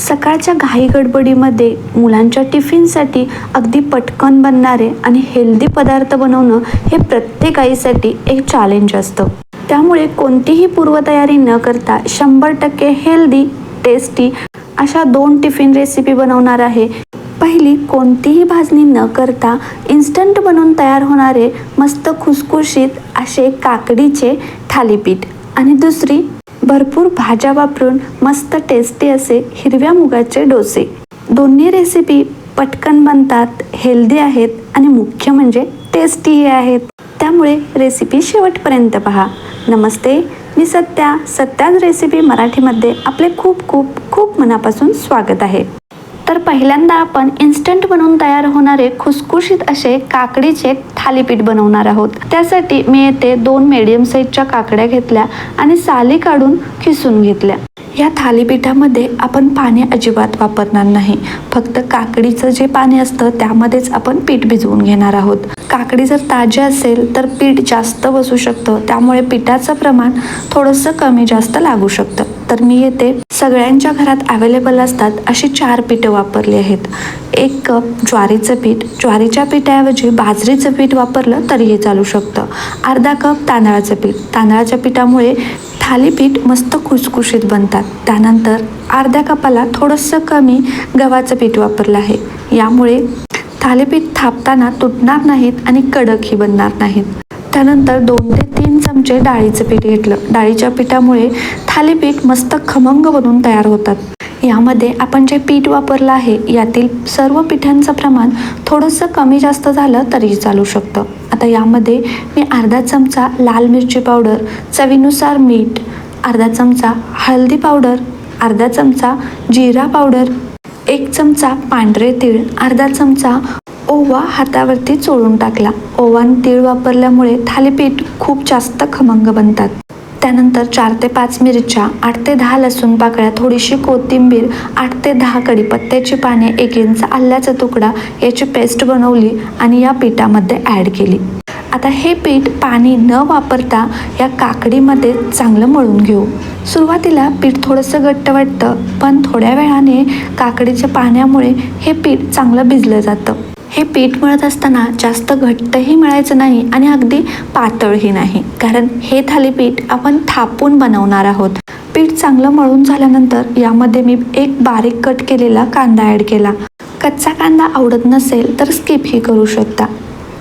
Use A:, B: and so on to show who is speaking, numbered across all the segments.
A: सकाळच्या घाई गडबडीमध्ये मुलांच्या टिफिनसाठी अगदी पटकन बनणारे आणि हेल्दी पदार्थ बनवणं हे प्रत्येक आईसाठी एक चॅलेंज असतं. त्यामुळे कोणतीही पूर्वतयारी न करता शंभर टक्के हेल्दी टेस्टी अशा दोन टिफिन रेसिपी बनवणार आहे. पहिली कोणतीही भाजणी न करता इन्स्टंट बनवून तयार होणारे मस्त खुसखुशीत असे काकडीचे थालीपीठ. आणि दुसरी भरपूर भाज्या वापरून मस्त टेस्टी असे हिरव्या मुगाचे डोसे. दोन्ही रेसिपी पटकन बनतात हेल्दी आहेत आणि मुख्य म्हणजे टेस्टीही आहेत. त्यामुळे रेसिपी शेवटपर्यंत पहा. नमस्ते मी सत्या. सत्याच रेसिपी मराठीमध्ये आपले खूप खूप खूप मनापासून स्वागत आहे. तर पहिल्यांदा आपण इन्स्टंट बनवून तयार होणारे खुसखुशीत असे काकडीचे थालीपीठ बनवणार आहोत. त्यासाठी मी येथे दोन मीडियम साईजच्या काकड्या घेतल्या आणि साली काढून खिसून घेतल्या. या थालीपीठामध्ये आपण पाणी अजिबात वापरणार नाही. फक्त काकडीचं जे पाणी असतं त्यामध्येच आपण पीठ भिजवून घेणार आहोत. काकडी जर ताजी असेल तर पीठ जास्त बसू शकतं. त्यामुळे पिठाचं प्रमाण थोडंसं कमी जास्त लागू शकतं. तर मी येथे सगळ्यांच्या घरात अवेलेबल असतात अशी चार पीठं वापरली आहेत. एक कप ज्वारीचं पीठ. ज्वारीच्या पिठाऐवजी बाजरीचं पीठ वापरलं तरीही चालू शकतं. अर्धा कप तांदळाचं पीठ. तांदळाच्या पिठामुळे थालीपीठ मस्त खुसखुशीत बनतात. त्यानंतर अर्ध्या कपाला थोडंसं कमी गव्हाचं पीठ वापरलं आहे. यामुळे थालीपीठ थापताना तुटणार नाहीत आणि कडकही बनणार नाहीत. त्यानंतर दोन ते तीन चमचे डाळीचं पीठ घेतलं. डाळीच्या पिठामुळे थालीपीठ मस्त खमंग बनून तयार होतात. यामध्ये आपण जे पीठ वापरलं आहे यातील सर्व पिठांचं प्रमाण थोडंसं कमी जास्त झालं तरीही चालू शकतं. आता यामध्ये मी अर्धा चमचा लाल मिरची पावडर चवीनुसार मीठ अर्धा चमचा हळदी पावडर अर्धा चमचा जिरा पावडर एक चमचा पांढरे तीळ अर्धा चमचा ओवा हातावरती चोळून टाकला. ओवा तीळ वापरल्यामुळे थालीपीठ खूप जास्त खमंग बनतात. त्यानंतर चार ते पाच मिरच्या आठ ते दहा लसूण पाकळ्या थोडीशी कोथिंबीर आठ ते दहा कडीपत्त्याची पाने एक इंच आल्याचा तुकडा याची पेस्ट बनवली आणि या पिठामध्ये ॲड केली. आता हे पीठ पाणी न वापरता या काकडीमध्ये चांगलं मळून घेऊ. सुरुवातीला पीठ थोडंसं घट्ट वाटतं पण थोड्या वेळाने काकडीच्या पाण्यामुळे हे पीठ चांगलं भिजलं जातं. हे पीठ मळत असताना जास्त घट्टही मळायचं नाही आणि अगदी पातळही नाही. कारण हे थालीपीठ आपण थापून बनवणार आहोत. पीठ चांगलं मळून झाल्यानंतर यामध्ये मी एक बारीक कट केलेला कांदा ॲड केला. कच्चा कांदा आवडत नसेल तर स्किपही करू शकता.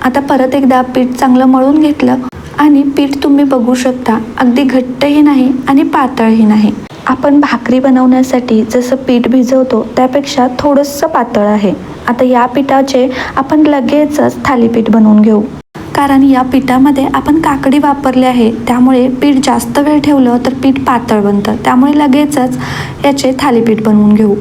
A: आता परत एकदा पीठ चांगलं मळून घेतलं आणि पीठ तुम्ही बघू शकता अगदी घट्टही नाही आणि पातळही नाही. आपण भाकरी बनवण्यासाठी जसं पीठ भिजवतो त्यापेक्षा थोडंसं पातळ आहे. आता या पिठाचे आपण लगेचच थालीपीठ बनवून घेऊ. कारण या पिठामध्ये आपण काकडी वापरली आहे त्यामुळे पीठ जास्त वेळ ठेवलं तर पीठ पातळ बनतं. त्यामुळे लगेचच याचे थालीपीठ बनवून घेऊ.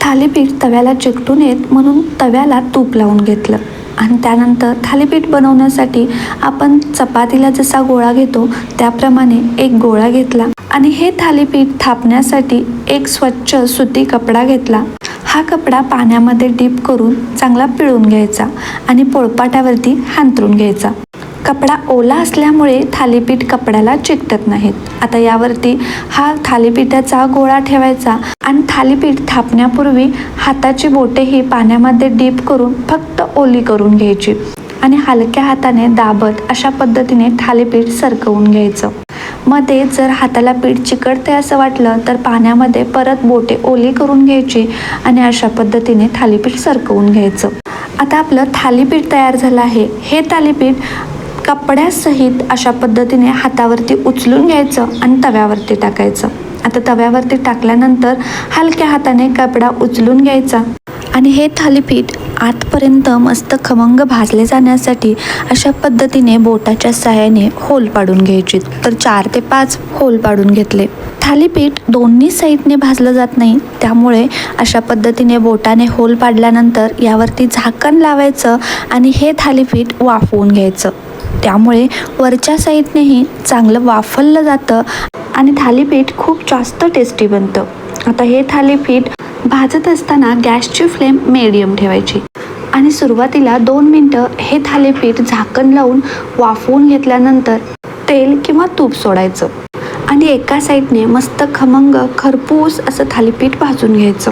A: थालीपीठ तव्याला चिकटून येत म्हणून तव्याला तूप लावून घेतलं. आणि त्यानंतर थालीपीठ बनवण्यासाठी आपण चपातीला जसा गोळा घेतो त्याप्रमाणे एक गोळा घेतला. आणि हे थालीपीठ थापण्यासाठी एक स्वच्छ सुती कपडा घेतला. हा कपडा पाण्यामध्ये डीप करून चांगला पिळून घ्यायचा आणि पोळपाटावरती हांतरून घ्यायचा. कपडा ओला असल्यामुळे थालीपीठ कपड्याला चिकटत नाहीत. आता यावरती हा थालीपीठाचा गोळा ठेवायचा आणि थालीपीठ थापण्यापूर्वी हाताची बोटेही पाण्यामध्ये डीप करून फक्त ओली करून घ्यायची आणि हलक्या हाताने दाबत अशा पद्धतीने थालीपीठ सरकवून घ्यायचं. मध्ये जर हाताला पीठ चिकटते असं वाटलं तर पाण्यामध्ये परत बोटे ओली करून घ्यायची आणि अशा पद्धतीने थालीपीठ सरकवून घ्यायचं. आता आपलं थालीपीठ तयार झालं आहे. हे थालीपीठ कपड्यासहित अशा पद्धतीने हातावरती उचलून घ्यायचं आणि तव्यावरती टाकायचं. आता तव्यावरती टाकल्यानंतर हलक्या हाताने कपडा उचलून घ्यायचा आणि हे थालीपीठ आतपर्यंत मस्त खमंग भाजले जाण्यासाठी अशा पद्धतीने बोटाच्या सहाय्याने होल पाडून घ्यायची. तर चार ते पाच होल पाडून घेतले. थालीपीठ दोन्ही साईडने भाजलं जात नाही. त्यामुळे अशा पद्धतीने बोटाने होल पाडल्यानंतर यावरती झाकण लावायचं आणि हे थालीपीठ वाफवून घ्यायचं. त्यामुळे वरच्या साईडनेही चांगलं वाफललं जातं आणि थालीपीठ खूप जास्त टेस्टी बनतं. आता हे थालीपीठ भाजत असताना गॅसची फ्लेम मिडियम ठेवायची. आणि सुरुवातीला दोन मिनटं हे थालीपीठ झाकण लावून वाफवून घेतल्यानंतर तेल किंवा तूप सोडायचं. आणि एका साईडने मस्त खमंग खरपूस असं थालीपीठ भाजून घ्यायचं.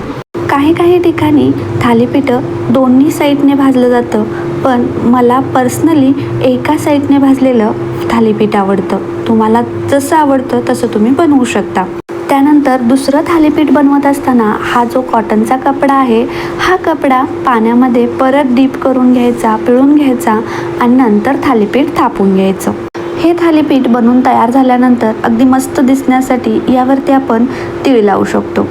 A: काही काही ठिकाणी थालीपीठं दोन्ही साईडने भाजलं जातं पण मला पर्सनली एका साईडने भाजलेलं थालीपीठ आवडतं. तुम्हाला जसं आवडतं तसं तुम्ही बनवू शकता. त्यानंतर दुसरं थालीपीठ बनवत असताना हा जो कॉटनचा कपडा आहे हा कपडा पाण्यामध्ये परत डीप करून घ्यायचा पिळून घ्यायचा आणि नंतर थालीपीठ थापून घ्यायचं. हे थालीपीठ बनवून तयार झाल्यानंतर अगदी मस्त दिसण्यासाठी यावरती आपण तीळ लावू शकतो.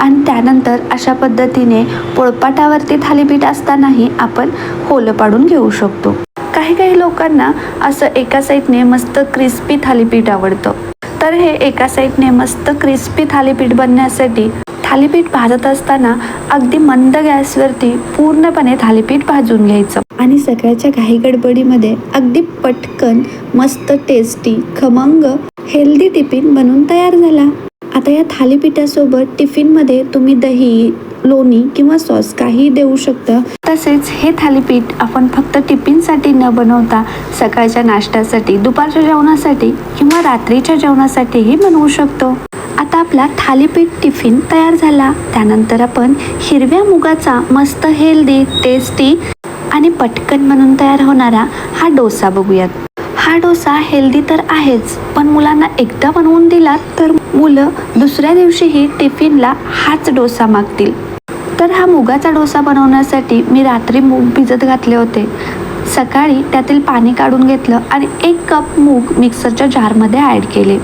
A: आणि त्यानंतर अशा पद्धतीने पोळपाटावरती थालीपीठ असतानाही आपण होलं पाडून घेऊ शकतो. काही काही लोकांना असं एका साईडने मस्त क्रिस्पी थालीपीठ आवडतं. तर हे एका साईडने मस्त क्रिस्पी थालीपीठ बनण्यासाठी थालीपीठ भाजत असताना अगदी मंद गॅसवरती पूर्णपणे थालीपीठ भाजून घ्यायचं. आणि सकाळच्या घाई गडबडीमध्ये अगदी पटकन मस्त टेस्टी खमंग हेल्दी टिफिन बनून तयार झाला. आता या थालीपीठासोबत टिफिनमध्ये तुम्ही दही लोणी किंवा सॉस काही देऊ शकता. तसेच हे थालीपीठ आपण फक्त टिफिनसाठी न बनवता सकाळच्या नाश्त्यासाठी दुपारच्या जेवणासाठी किंवा रात्रीच्या जेवणासाठीही बनवू शकतो. आता आपला थालीपीठ टिफिन तयार झाला. त्यानंतर आपण हिरव्या मुगाचा मस्त हेल्दी टेस्टी आणि पटकन म्हणून तयार होणारा हा डोसा बघूयात. हा डोसा हेल्दी तर आहेच पण मुलांना एकदा बनवून दिला तर मुलं दुसऱ्या दिवशीही टिफिनला हाच डोसा मागतील. तर हा मुगाचा डोसा बनवण्यासाठी मी रात्री मूग भिजत घातले होते. सकाळी त्यातील पाणी काढून घेतलं आणि एक कप मूग मिक्सरच्या जारमध्ये ॲड केले.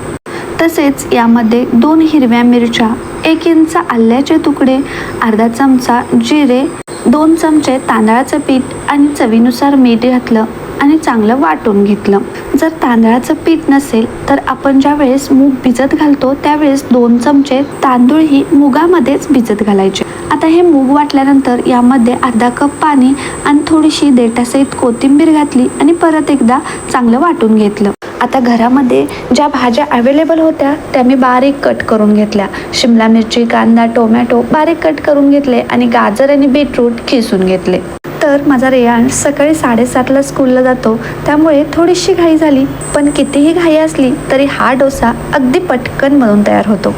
A: तसेच यामध्ये दोन हिरव्या मिरच्या एक इंच आल्याचे तुकडे अर्धा चमचा जिरे दोन चमचे तांदळाचं पीठ आणि चवीनुसार मीठ घातलं. आणि चांगलं वाटून घेतलं. जर तांदळाचं पीठ नसेल तर आपण ज्या वेळेस मूग भिजत घालतो त्यावेळेस दोन चमचे तांदूळही मुगामध्येच भिजत घालायचे. आता हे मूग वाटल्यानंतर यामध्ये अर्धा कप पाणी आणि थोडीशी देठासहित कोथिंबीर घातली आणि परत एकदा चांगलं वाटून घेतलं. आता घरामध्ये ज्या भाज्या अवेलेबल होत्या त्या मी बारीक कट करून घेतल्या. शिमला मिरची कांदा टोमॅटो बारीक कट करून घेतले आणि गाजर आणि बीटरूट खिसून घेतले. तर माझा रेयांश सकाळी साडेसातला स्कूलला जातो. त्यामुळे थोडीशी घाई झाली. पण कितीही घाई असली तरी हा डोसा अगदी पटकन बनून तयार होतो.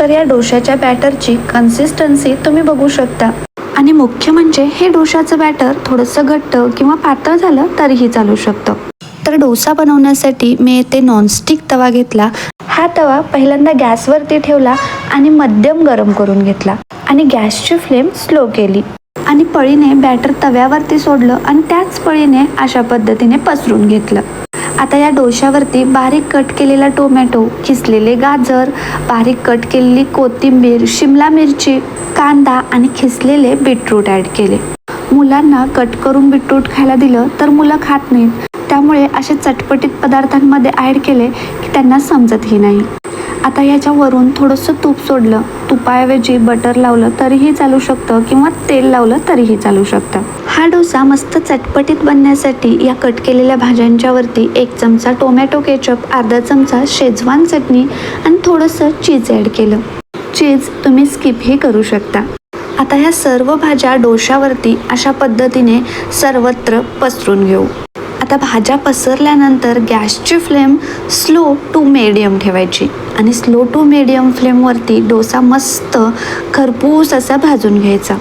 A: तर या डोशाच्या बॅटरची कन्सिस्टन्सी तुम्ही बघू शकता. आणि मुख्य म्हणजे हे डोशाचं बॅटर थोडंसं घट्ट किंवा पातळ झालं तरीही चालू शकतं. तर डोसा बनवण्यासाठी मी येथे नॉनस्टिक तवा घेतला. हा तवा पहिल्यांदा गॅसवरती ठेवला आणि मध्यम गरम करून घेतला. आणि गॅसची फ्लेम स्लो केली. आणि पळीने बॅटर तव्यावरती सोडलं आणि त्याच पळीने अशा पद्धतीने पसरून घेतलं. आता या डोशावरती बारीक कट केलेला टोमॅटो खिसलेले गाजर बारीक कट केलेली कोथिंबीर शिमला मिरची कांदा आणि खिसलेले बीटरूट ॲड केले. मुलांना कट करून बीटरूट खायला दिलं तर मुलं खात नाहीत. त्यामुळे असे चटपटीत पदार्थांमध्ये ॲड केले की त्यांना समजतही नाही. आता याच्यावरून थोडंसं तूप सोडलं. तुपाऐवजी बटर लावलं तरीही चालू शकतं किंवा तेल लावलं तरीही चालू शकतं. हा डोसा मस्त चटपटीत बनण्यासाठी या कट केलेल्या भाज्यांच्या वरती एक चमचा टोमॅटो केचप अर्धा चमचा शेजवान चटणी आणि थोडंसं चीज ॲड केलं. चीज तुम्ही स्किपही करू शकता. आता ह्या सर्व भाज्या डोशावरती अशा पद्धतीने सर्वत्र पसरून घेऊ. आता भाज्या पसरल्यानंतर गॅसची फ्लेम स्लो टू मेडियम ठेवायची. आणि स्लो टू मिडियम फ्लेमवरती डोसा मस्त खरपूस असा भाजून घ्यायचा.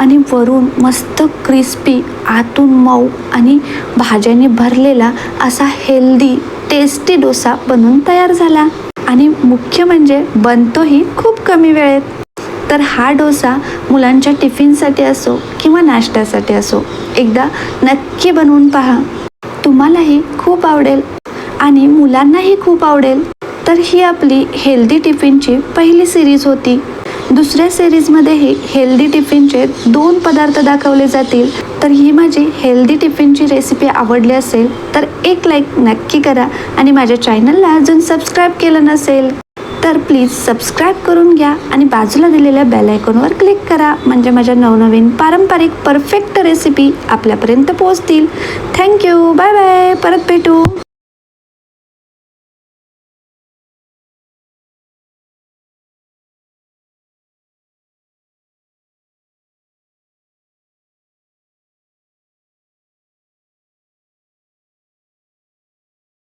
A: आणि वरून मस्त क्रिस्पी आतून मऊ आणि भाज्यांनी भरलेला असा हेल्दी टेस्टी डोसा बनून तयार झाला. आणि मुख्य म्हणजे बनतोही खूप कमी वेळेत. तर हा डोसा मुलांच्या टिफिनसाठी असो किंवा नाश्त्यासाठी असो एकदा नक्की बनवून पहा. तुम्हालाही खूप आवडेल आणि मुलांनाही खूप आवडेल. तर ही आपली हेल्दी टिफिनची पहिली सिरीज होती. दुसऱ्या सिरीजमध्येही हेल्दी टिफिनचे दोन पदार्थ दाखवले जातील. तर ही माझी हेल्दी टिफिनची रेसिपी आवडली असेल तर एक लाईक नक्की करा आणि माझ्या चॅनलला अजून सबस्क्राईब केलं नसेल तर प्लीज सबस्क्राईब करून घ्या आणि बाजूला दिलेल्या बेल आयकॉनवर क्लिक करा. म्हणजे माझ्या नवनवीन पारंपरिक परफेक्ट रेसिपी आपल्यापर्यंत पोहोचतील. थँक्यू बाय बाय परत भेटू.